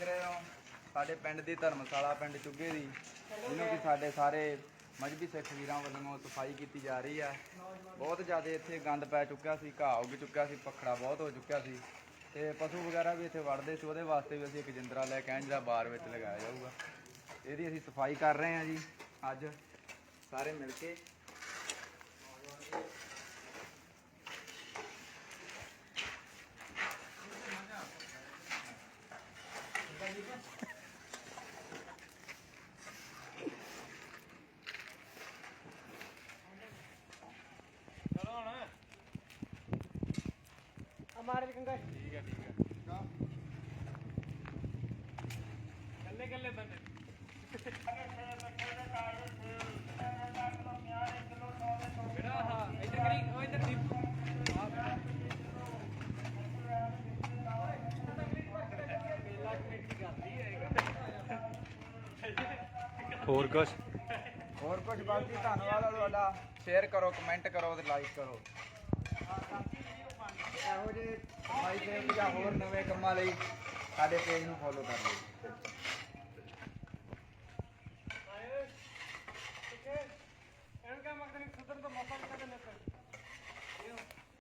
ਦੇਖ ਰਹੇ ਹੋ, ਸਾਡੇ ਪਿੰਡ ਦੀ ਧਰਮਸ਼ਾਲਾ ਪਿੰਡ ਚੁੱਗੇ ਦੀ, ਜਿਹਨੂੰ ਕਿ ਸਾਡੇ ਸਾਰੇ ਮਜਬੀ ਸਿੱਖ ਵੀਰਾਂ ਵੱਲੋਂ ਸਫ਼ਾਈ ਕੀਤੀ ਜਾ ਰਹੀ ਹੈ ਬਹੁਤ ਜ਼ਿਆਦਾ ਇੱਥੇ ਗੰਦ ਪੈ ਚੁੱਕਿਆ ਸੀ, ਘਾਹ ਉੱਗ ਚੁੱਕਿਆ ਸੀ, ਪਖੜਾ ਬਹੁਤ ਹੋ ਚੁੱਕਿਆ ਸੀ। ਤੇ ਪਸ਼ੂ ਵਗੈਰਾ ਵੀ ਇੱਥੇ ਵੜਦੇ ਸੀ, ਉਹਦੇ ਵਾਸਤੇ ਵੀ ਅਸੀਂ ਇੱਕ ਜਿੰਦਰਾ ਲੈ ਕੇ ਆਏ, ਜਿਹੜਾ ਬਾਰ ਵਿੱਚ ਲਗਾਇਆ ਜਾਊਗਾ। ਇਹਦੀ ਅਸੀਂ ਸਫ਼ਾਈ ਕਰ ਰਹੇ ਹਾਂ ਜੀ, ਅੱਜ ਸਾਰੇ ਮਿਲ ਕੇ। ਮਾਰ ਵੀ ਕੰਗਾ ਠੀਕ ਹੈ ਠੀਕ ਹੈ। ਕੱਲੇ ਕੱਲੇ ਬੰਦੇ। ਬੇੜਾ ਹਾਂ ਇੱਧਰ ਕਰੀ ਉਹ ਇੱਧਰ ਦੀਪ ਹੋਰ ਕੁਛ? ਹੋਰ ਕੁਝ ਬਾਕੀ ਧੰਨਵਾਦ ਆ ਤੁਹਾਡਾ। ਸ਼ੇਅਰ ਕਰੋ ਕਮੈਂਟ ਕਰੋ ਤੇ ਲਾਈਕ ਕਰੋ। ਇਹੋ ਜਿਹੇ ਸਫ਼ਾਈ ਦੇ ਜਾਂ ਹੋਰ ਨਵੇਂ ਕੰਮਾਂ ਲਈ ਸਾਡੇ ਪੇਜ ਨੂੰ ਫੋਲੋ ਕਰ ਲਓ।